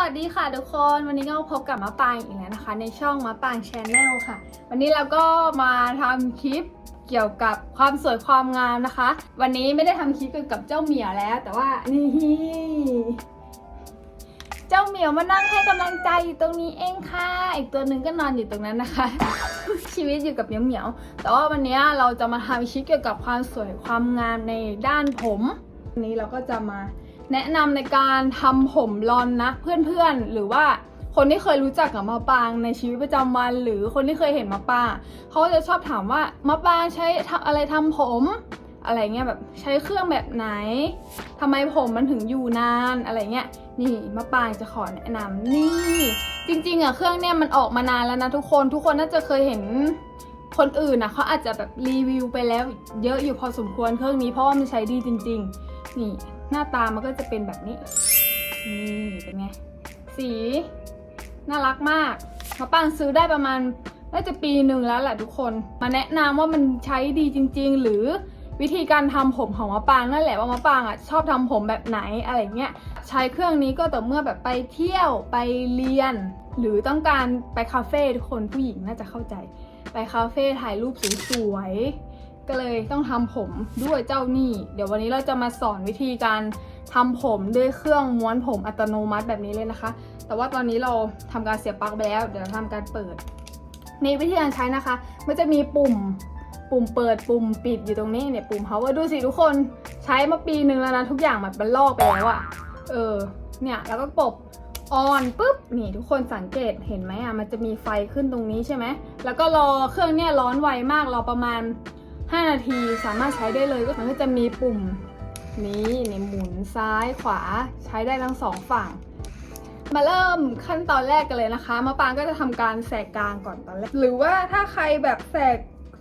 วัสดีค่ะทุกคนวันนี้ก็พบกับมะปางอีกแล้วนะคะ ในช่องมะปางชแนลค่ะ วันนี้เราก็มาทำคลิปเกี่ยวกับความสวยความงามนะคะ วันนี้ไม่ได้ทำคลิปเกี่ยวกับเจ้าเหมียวแล้ว แต่ว่านี่เจ้าเหมียวมานั่งให้กำลังใจอยู่ตรงนี้เองค่ะ อีกตัวหนึ่งก็นอนอยู่ตรงนั้นนะคะ ชีวิตอยู่กับเหมียวเหมียวแต่ว่าวันนี้เราจะมาทำคลิปเกี่ยวกับความสวยความงามในด้านผมวันนี้เราก็จะมา แนะนำในการทำผมรอนนะ เพื่อนๆ หรือว่าคนที่เคยรู้จักกับมะปางในชีวิตประจำวัน หรือคนที่เคยเห็นมะปางเขาจะชอบถามว่ามะปางใช้ทำอะไรทำผมอะไรเงี้ยแบบใช้เครื่องแบบไหนทำไมผมมันถึงอยู่นานอะไรเงี้ยนี่มะปางจะขอแนะนำนี่ จริงๆอะเครื่องเนี้ยมันออกมานานแล้วนะทุกคนทุกคนน่าจะเคยเห็นคนอื่นนะเขาอาจจะแบบรีวิวไปแล้วเยอะอยู่พอสมควรเครื่องนี้เพราะว่ามันใช้ดีจริง ๆ นี่ หน้าตามันก็จะเป็นแบบนี้ นี่เป็นไง สีน่ารักมากมะปางซื้อได้ประมาณน่าจะปีหนึ่งแล้วแหละทุกคน มาแนะนำว่ามันใช้ดีจริง ๆ หรือวิธีการทำผมของมะปางนั่นแหละว่ามะปางอะชอบทำผมแบบไหนอะไรเงี้ยใช้เครื่องนี้ก็ต่อเมื่อแบบไปเที่ยวไปเรียน หรือต้องการไปคาเฟ่ทุกคนผู้หญิงน่าจะเข้าใจ ไปคาเฟ่ถ่ายรูปสวยๆ ก็เลยต้องทำผมด้วยเจ้านี่ เดี๋ยววันนี้เราจะมาสอนวิธีการทำผมด้วยเครื่องม้วนผมอัตโนมัติแบบนี้เลยนะคะ แต่ว่าตอนนี้เราทำการเสียบปลั๊กไปแล้ว เดี๋ยวเราทำการเปิด ในวิธีการใช้นะคะ มันจะมีปุ่มปุ่มเปิดปุ่มปิดอยู่ตรงนี้เนี่ยปุ่ม power ดูสิทุกคนใช้มาปีหนึ่งแล้วนะทุกอย่างแบบมันลอกไปแล้วอะเออเนี่ยแล้วก็กบออนปุ๊บนี่ทุกคนสังเกตเห็นไหมอะมันจะมีไฟขึ้นตรงนี้ใช่ไหมแล้วก็รอเครื่องเนี่ยร้อนไวมากรอประมาณ 5 นาทีสามารถใช้ได้เลยก็มันก็จะมีปุ่มนี้นี่หมุนซ้ายขวาใช้ได้ทั้งสองฝั่ง มาเริ่มขั้นตอนแรกกันเลยนะคะ มะปางก็จะทำการแสกกลางก่อนตอนแรก หรือว่าถ้าใครแบบแสก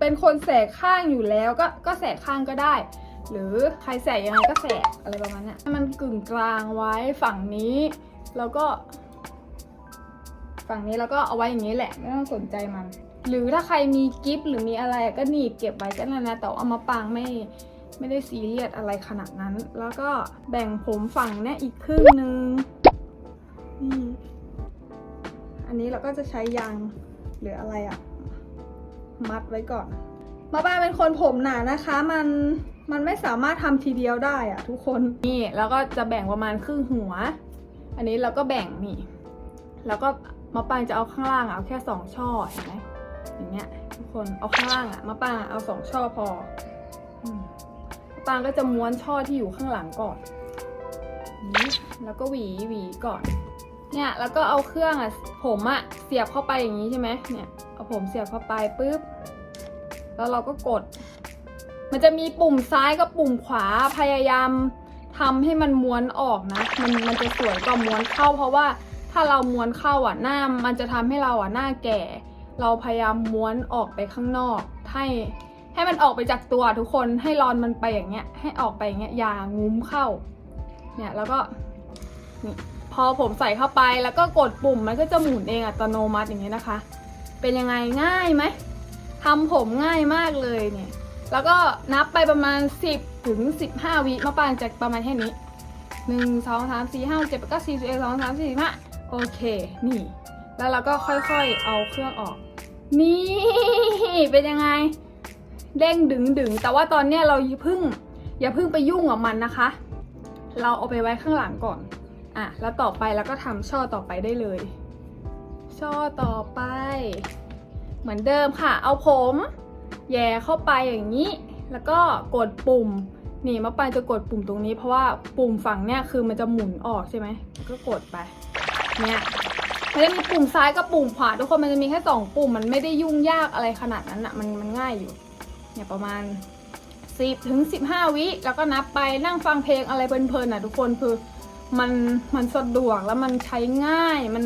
เป็นคนแสกข้างอยู่แล้วก็ก็แสกข้างก็ได้ หรือใครแสกยังไงก็แสกอะไรประมาณนี้ให้มันกึ่งกลางไว้ฝั่งนี้ แล้วก็ ฝั่งนี้แล้วก็เอาไว้อย่างนี้แหละไม่ต้องสนใจมัน หรือถ้าใครมีกิฟต์หรือมีอะไรก็หนีบเก็บไว้ก็นั่นนะแต่เอามาปางไม่ไม่ได้ซีเรียสอะไรขนาดนั้น แล้วก็แบ่งผมฝั่งเนี้ยอีกครึ่งนึงนี่อันนี้เราก็จะใช้ยางหรืออะไรอะมัดไว้ก่อน มาบ้าเป็นคนผมหนานะคะ มันมันไม่สามารถทำทีเดียวได้อะทุกคนนี่แล้วก็จะแบ่งประมาณครึ่งหัว อันนี้เราก็แบ่งนี่ แล้วก็มาปางจะเอาข้างล่างเอาแค่สองช่อเห็นไหม อย่างเงี้ยทุกคนเอาข้างล่างอะมาปางเอาสองช่อพอมะปางก็จะม้วนช่อที่อยู่ข้างหลังก่อนนี่แล้วก็หวีหวีก่อน เนี่ยแล้วก็เอาเครื่องอะผมอะเสียบเข้าไปอย่างนี้ใช่ไหมเนี่ยเอาผมเสียบเข้าไปปุ๊บแล้วเราก็กด มันจะมีปุ่มซ้ายกับปุ่มขวาพยายามทำให้มันม้วนออกนะ มันมันจะสวยกว่าม้วนเข้า เพราะว่าถ้าเราม้วนเข้าอะหน้ามันจะทำให้เราอะหน้าแก่ เราพยายามม้วนออกไปข้างนอก ให้ให้มันออกไปจากตัวทุกคนให้รอนมันไปอย่างเงี้ย ให้ออกไปอย่างเงี้ยอย่างุ้มเข้า เนี่ยแล้วก็นี่พอผมใส่เข้าไปแล้วก็กดปุ่มมันก็จะหมุนเองอัตโนมัติอย่างเงี้ยนะคะ เป็นยังไงง่ายไหมทำผมง่ายมากเลยเนี่ย แล้วก็นับไปประมาณ 10ถึง15 วิมะปางจะประมาณแค่นี้1 2 3 4 5 6 7 8 9 10 11 2 3 4 5โอเค นี่ แล้วเราก็ค่อยๆ เอาเครื่องออก นี่ เป็นยังไงเด้งดึงดึงแต่ว่าตอนเนี้ยเราอย่าพึ่ง อย่าพึ่งไปยุ่งกับมันนะคะ เราเอาไปไว้ข้างหลังก่อนอะแล้วต่อไปเราก็ทำช่อต่อไปได้เลย ช่อต่อไป เหมือนเดิมค่ะ เอาผมแย่เข้าไปอย่างนี้ แล้วก็กดปุ่มนี่มะปางจะกดปุ่มตรงนี้เพราะว่าปุ่มฝั่งเนี่ยคือมันจะหมุนออกใช่ไหมก็กดไปเนี่ย มันจะมีปุ่มซ้ายกับปุ่มขวาทุกคนมันจะมีแค่สองปุ่ม มันไม่ได้ยุ่งยากอะไรขนาดนั้นอะมันมันง่ายอยู่ เนี่ยประมาณ10ถึง15วิ แล้วก็นับไปนั่งฟังเพลงอะไรเพลินๆนะทุกคนคือมันมันสะดวกแล้วมันใช้ง่ายมัน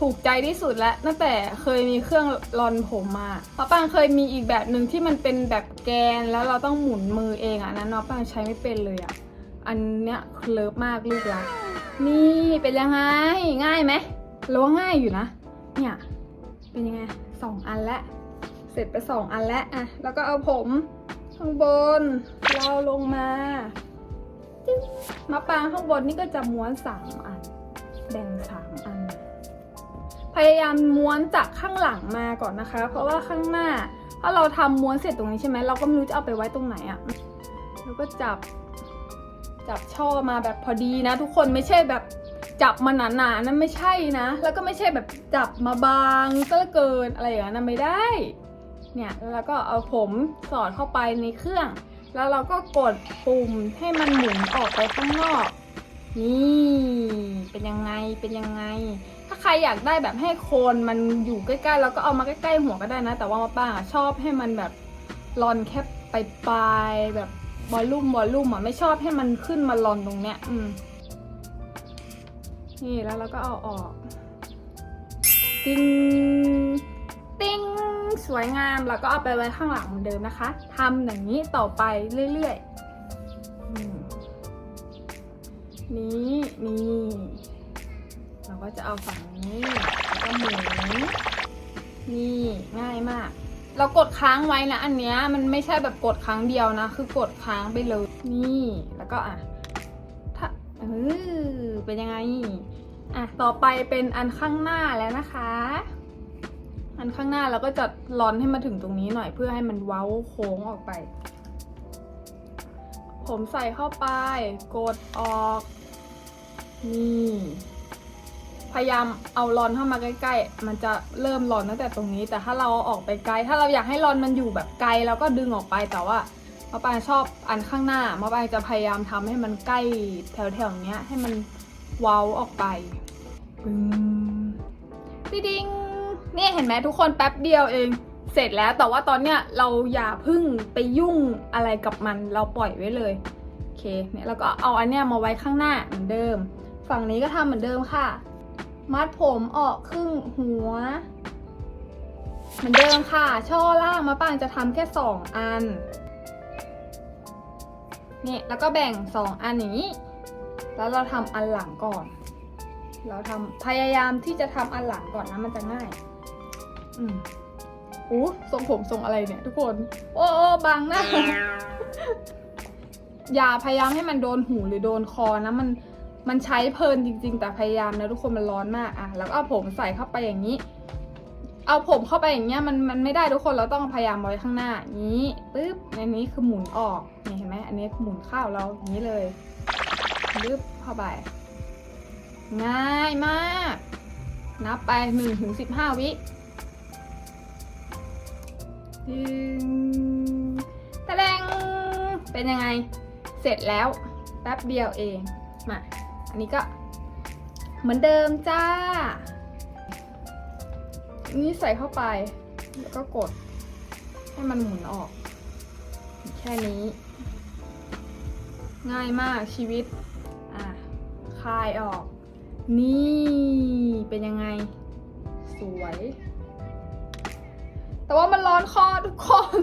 ถูกใจที่สุดแล้วตั้งแต่เคยมีเครื่องรอนผมมาป้าปางเคยมีอีกแบบหนึ่งที่มันเป็นแบบแกนแล้วเราต้องหมุนมือเองอะนั้นเนาะปางใช้ไม่เป็นเลยอะอันเนี้ยเลิฟมากลูกรักนี่เป็นยังไงง่ายไหม เราว่าง่ายอยู่นะ เนี่ย เป็นยังไงสองอันแล้วเสร็จไปสองอันแล้วอะแล้วก็เอาผมข้างบนเราลงมาจึ๊งมาปางข้างบนนี่ก็จะม้วนสามอัน แบ่งสามอัน พยายามม้วนจากข้างหลังมาก่อนนะคะ เพราะว่าข้างหน้าถ้าเราทำม้วนเสร็จตรงนี้ใช่ไหมเราก็ไม่รู้จะเอาไปไว้ตรงไหนอะ่ะแล้วก็จับจับช่อมาแบบพอดีนะ ทุกคนไม่ใช่แบบ จับมาหนาๆนั่นไม่ใช่นะ แล้วก็ไม่ใช่แบบจับมาบางก็เกินอะไรอย่างนั้นไม่ได้ เนี่ยแล้วก็เอาผมสอดเข้าไปในเครื่อง แล้วเราก็กดปุ่มให้มันหมุนออกไปข้างนอก นี่เป็นยังไงเป็นยังไง ถ้าใครอยากได้แบบให้โคนมันอยู่ใกล้ๆแล้วก็เอามาใกล้ๆหัวก็ได้นะ แต่ว่ามาป้าชอบให้มันแบบรอนแค่ไปปลายแบบบอลลุ่มบอลลุ่มอะไม่ชอบให้มันขึ้นมารอนตรงเนี้ย อืม นี่แล้วเราก็เอาออก ติ้ง ติ้ง สวยงามแล้วก็เอาไปไว้ข้างหลังเหมือนเดิมนะคะทำอย่างนี้ต่อไปเรื่อยๆนี่นี่เราก็จะเอาฝั่งนี้แล้วก็หมุนนี่ง่ายมาก เรากดค้างไว้นะ อันเนี้ยมันไม่ใช่แบบกดครั้งเดียวนะ คือกดค้างไปเลย นี่แล้วก็อะถ้าเออเป็นยังไง อะต่อไปเป็นอันข้างหน้าแล้วนะคะ อันข้างหน้าเราก็จะร้อนให้มาถึงตรงนี้หน่อยเพื่อให้มันเว้าโค้งออกไป ผมใส่เข้าไป กดออกนี่พยายามเอารอนเข้ามาใกล้ๆ มันจะเริ่มรอนตั้งแต่ตรงนี้ แต่ถ้าเราออกไปไกล ถ้าเราอยากให้รอนมันอยู่แบบไกลเราก็ดึงออกไป แต่ว่ามาปางชอบอันข้างหน้ามาปางจะพยายามทำให้มันใกล้แถวๆเนี้ยให้มันเว้าออกไป ปึ้งดิดิงนี่เห็นไหมทุกคนแป๊บเดียวเอง เสร็จแล้วแต่ว่าตอนเนี้ยเราอย่าพึ่งไปยุ่งอะไรกับมันเราปล่อยไว้เลยโอเคเนี่ยแล้วก็เอาอันเนี้ยมาไว้ข้างหน้าเหมือนเดิม ฝั่งนี้ก็ทำเหมือนเดิมค่ะ มัดผมออกครึ่งหัว เหมือนเดิมค่ะ ช่อล่างมาปางจะทำแค่สองอันนี่แล้วก็แบ่งสองอันนี้ แล้วเราทำอันหลังก่อน เราทำพยายามที่จะทำอันหลังก่อนนะมันจะง่าย อืมอู้ทรงผมทรงอะไรเนี่ย ทุกคน โอ้โอ้บังหน้า อย่าพยายามให้มันโดนหูหรือโดนคอนะมันมันใช้เพลินจริง ๆ แต่พยายามนะทุกคนมันร้อนมากอะแล้วก็เอาผมใส่เข้าไปอย่างนี้ เอาผมเข้าไปอย่างเงี้ยมันมันไม่ได้ทุกคนเราต้องพยายามไว้ข้างหน้านี้ปึ๊บในนี้คือหมุนออกนี่เห็นไหมอันนี้หมุนเข้าเราอย่างนี้เลยปึ๊บเข้าไป ง่ายมาก นับไปหนึ่งถึงสิบห้าวิดึงตะแดงเป็นยังไง เสร็จแล้ว แป๊บเดียวเอง มา อันนี้ก็เหมือนเดิมจ้า นี่ใส่เข้าไป แล้วก็กด ให้มันหมุนออก แค่นี้ ง่ายมากชีวิต อะคลายออก นี่เป็นยังไง สวย แต่ว่ามันร้อนคอทุกคน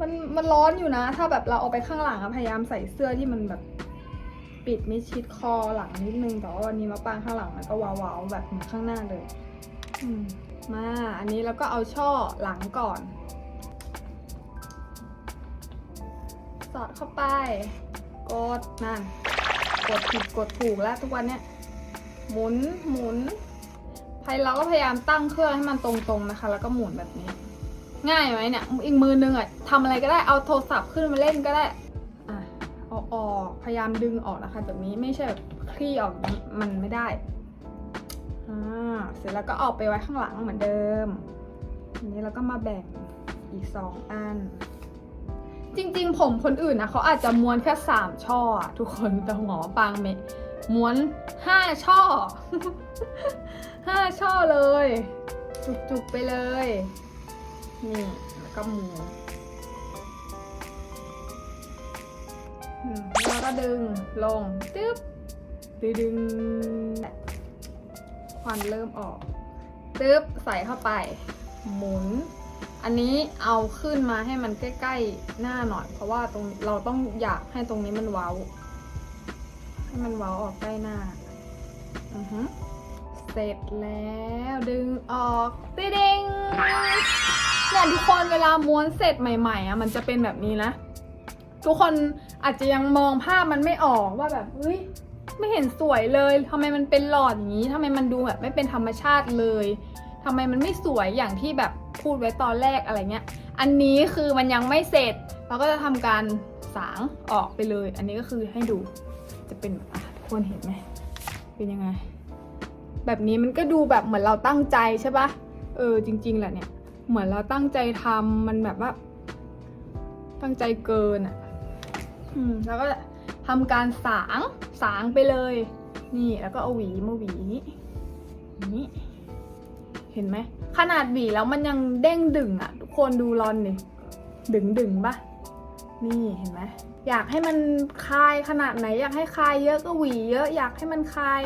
มันมันร้อนอยู่นะ ถ้าแบบเราเอาไปข้างหลังพยายามใส่เสื้อที่มันแบบ ปิดมิดชิดคอหลังนิดนึง แต่ว่าวันนี้มาปางข้างหลังแล้วก็วาวๆแบบเหมือนข้างหน้าเลยมมาอันนี้แล้วก็เอาช่อหลังก่อน สอดเข้าไป กดนั่น กดผิดกดถูกแล้วทุกวันเนี้ยหมุนหมุนพยเราก็พยายามตั้งเครื่องให้มันตรงๆนะคะ แล้วก็หมุนแบบนี้ ง่ายไหมเนี่ยอีกมือนึงอะทำอะไรก็ได้เอาโทรศัพท์ขึ้นมาเล่นก็ได้อะเอาออกพยายามดึงออกนะคะแบบนี้ไม่ใช่แบบคลี่ออกมันไม่ได้อ่าเสร็จแล้วก็เอาไปไว้ข้างหลังเหมือนเดิมอันนี้เราก็มาแบ่งอีกสองอัน จริงๆ ผมคนอื่นนะเขาอาจจะม้วนแค่สามช่ออะทุกคนแต่หัวปางเมม้วนห้าช่อห้าช่อเลย จุกๆไปเลยนี่แล้วก็หมุนแล้วก็ดึงลงตึ๊บดึงดึงควันเริ่มออกตึ๊บใส่เข้าไป หมุน อันนี้เอาขึ้นมาให้มันใกล้ๆหน้าหน่อย เพราะว่าตรงเราต้องอยากให้ตรงนี้มันเว้า ให้มันเว้าออกใกล้หน้าอือฮึเสร็จแล้วดึงออกติดิงเนี่ยทุกคนเวลาม้วนเสร็จใหม่ๆอะมันจะเป็นแบบนี้นะ ทุกคนอาจจะยังมองภาพมันไม่ออกว่าแบบเฮ้ยไม่เห็นสวยเลยทำไมมันเป็นหลอดอย่างนี้ทำไมมันดูแบบไม่เป็นธรรมชาติเลย ทำไมมันไม่สวยอย่างที่แบบพูดไว้ตอนแรกอะไรเงี้ย อันนี้คือมันยังไม่เสร็จ เราก็จะทำการสางออกไปเลย อันนี้ก็คือให้ดู จะเป็นอะคนเห็นไหมเป็นยังไง แบบนี้มันก็ดูแบบเหมือนเราตั้งใจใช่ปะเออจริง ๆแหละเนี่ย เหมือนเราตั้งใจทำมันแบบว่า ตั้งใจเกินอะ อืมแล้วก็ทำการสางสางไปเลย นี่แล้วก็เอาหวีมาหวีนี้ เห็นไหม ขนาดหวีแล้วมันยังเด้งดึงอะ ทุกคนดูรอนดิดึงดึงปะนี่เห็นไหมอยากให้มันคลายขนาดไหน อยากให้คลายเยอะก็หวีเยอะ อยากให้มันคลาย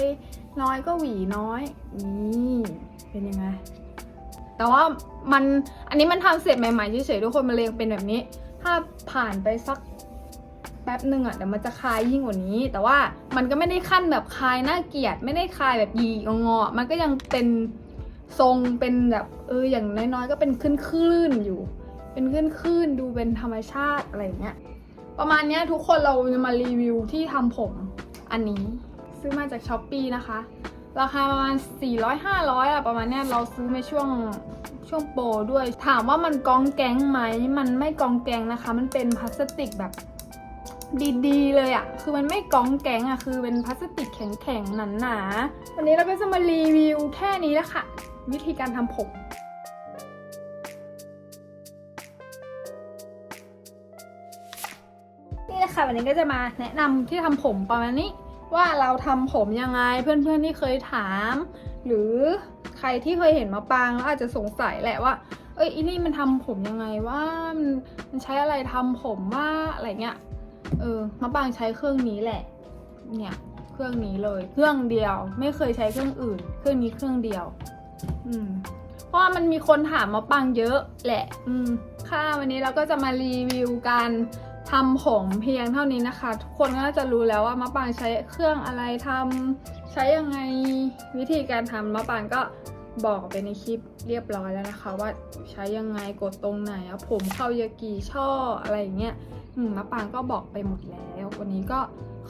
น้อยก็หวีน้อย นี่เป็นยังไง แต่ว่ามันอันนี้มันทำเสร็จใหม่ๆเฉยๆทุกคนมันเลยยังเป็นแบบนี้ ถ้าผ่านไปสักแป๊บหนึ่งอะเดี๋ยวมันจะคลายยิ่งกว่านี้ แต่ว่ามันก็ไม่ได้ขั้นแบบคลายน่าเกลียด ไม่ได้คลายแบบยีงอๆมันก็ยังเป็น ทรงเป็นแบบเอออย่างน้อยๆ ก็เป็นคลื่นๆอยู่ เป็นคลื่นๆดูเป็นธรรมชาติอะไรเงี้ยประมาณเนี้ยทุกคนเราจะมารีวิวที่ทำผมอันนี้ ซื้อมาจากช้อปปีนะคะ ราคาประมาณ 400-500อะประมาณเนี้ยเราซื้อในช่วงช่วงโปรด้วย ถามว่ามันกองแกงไหม มันไม่กองแกงนะคะ มันเป็นพลาสติกแบบดีๆเลยอะคือมันไม่กองแกงอะคือเป็นพลาสติกแข็งๆหนาๆวันนี้เราก็จะมารีวิวแค่นี้แหละค่ะ วิธีการทำผมนี่นะค่ะวันนี้ก็จะมาแนะนำที่ทำผมประมาณนี้ ว่าเราทำผมยังไงเพื่อนๆที่เคยถาม หรือใครที่เคยเห็นมาปางแล้วอาจจะสงสัยแหละว่า เอ้ยอีนี่มันทำผมยังไงว่ามันมันใช้อะไรทำผมว่าอะไรเงี้ยเออมาปางใช้เครื่องนี้แหละ เนี่ยเครื่องนี้เลย เครื่องเดียวไม่เคยใช้เครื่องอื่น เครื่องนี้เครื่องเดียว อืมเพราะว่ามันมีคนถามมาปังเยอะแหละ อืม ค่ะวันนี้เราก็จะมารีวิวการทำผมเพียงเท่านี้นะคะ ทุกคนก็น่าจะรู้แล้วว่ามะปางใช้เครื่องอะไรทำใช้ยังไงวิธีการทำมะปางก็บอกไปในคลิปเรียบร้อยแล้วนะคะ ว่าใช้ยังไงกดตรงไหนเอาผมเข้ายากี่ช่ออะไรอย่างเงี้ยมมะปางก็บอกไปหมดแล้ว วันนี้ก็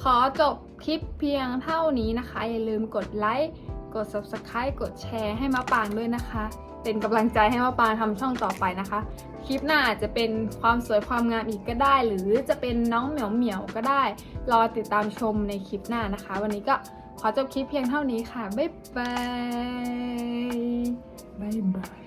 ขอจบคลิปเพียงเท่านี้นะคะ อย่าลืมกดไลค์ กด subscribe กดแชร์ให้มะปางด้วยนะคะ เป็นกำลังใจให้มะปางทำช่องต่อไปนะคะ คลิปหน้าอาจจะเป็นความสวยความงามอีกก็ได้ หรือจะเป็นน้องเหมียวเหมียวก็ได้ รอติดตามชมในคลิปหน้านะคะ วันนี้ก็ขอจบคลิปเพียงเท่านี้ค่ะ บ๊ายบาย บ๊ายบาย